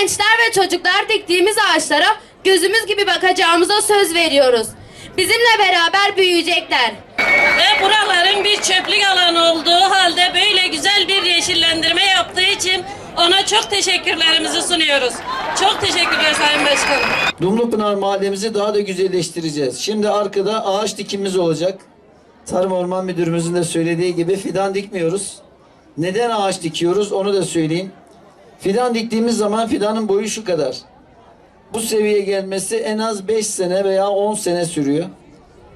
gençler ve çocuklar diktiğimiz ağaçlara gözümüz gibi bakacağımıza söz veriyoruz. Bizimle beraber büyüyecekler. Ve buraların bir çöplük alanı olduğu halde böyle güzel bir yeşillendirme yaptığı için ona çok teşekkürlerimizi sunuyoruz. Çok teşekkürler Sayın Başkanım. Dumlupınar mahallemizi daha da güzelleştireceğiz. Şimdi arkada ağaç dikimimiz olacak. Tarım Orman Müdürümüzün de söylediği gibi fidan dikmiyoruz. Neden ağaç dikiyoruz onu da söyleyeyim. Fidan diktiğimiz zaman fidanın boyu şu kadar. Bu seviyeye gelmesi en az 5 sene veya 10 sene sürüyor.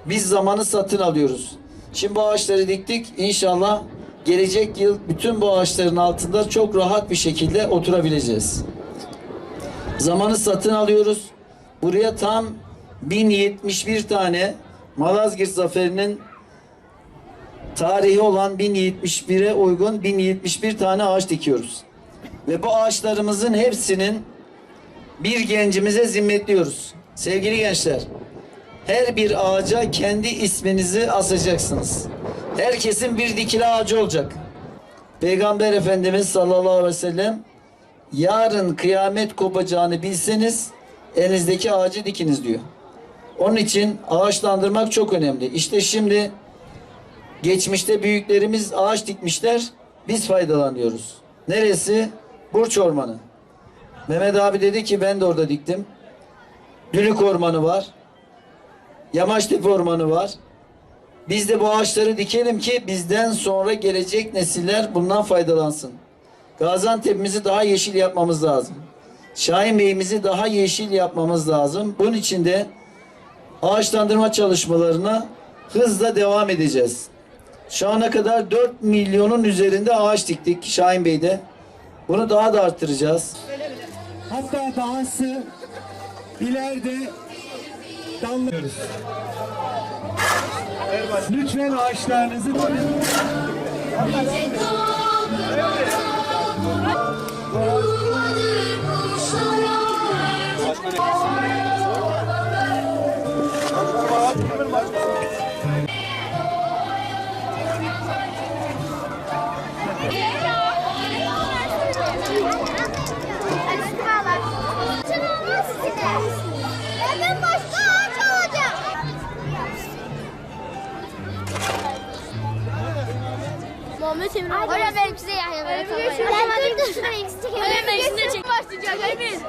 Biz zamanı satın alıyoruz. Şimdi bu ağaçları diktik. İnşallah gelecek yıl bütün bu ağaçların altında çok rahat bir şekilde oturabileceğiz. Zamanı satın alıyoruz. Buraya tam 1071 tane Malazgirt Zaferi'nin tarihi olan 1071'e uygun 1071 tane ağaç dikiyoruz. Ve bu ağaçlarımızın hepsinin bir gencimize zimmetliyoruz. Sevgili gençler, her bir ağaca kendi isminizi asacaksınız. Herkesin bir dikili ağacı olacak. Peygamber Efendimiz sallallahu aleyhi ve sellem yarın kıyamet kopacağını bilseniz elinizdeki ağacı dikiniz diyor. Onun için ağaçlandırmak çok önemli. İşte şimdi geçmişte büyüklerimiz ağaç dikmişler. Biz faydalanıyoruz. Neresi? Burç Ormanı. Mehmet abi dedi ki ben de orada diktim. Dülük Ormanı var. Yamaçtepe Ormanı var. Biz de bu ağaçları dikelim ki bizden sonra gelecek nesiller bundan faydalansın. Gaziantep'imizi daha yeşil yapmamız lazım. Şahin Bey'imizi daha yeşil yapmamız lazım. Bunun için de ağaçlandırma çalışmalarına hızla devam edeceğiz. Şu ana kadar 4 milyonun üzerinde ağaç diktik Şahin Bey'de. Bunu daha da arttıracağız. Hatta dahası ileride dalıyoruz. Lütfen ağaçlarınızı Benden Muhammed Emre abi. Hocam benim size Yahya Mehmet abi. Ben bakayım şuraya eksik çekelim. Hocam ben size çek. Başlayacak Emin.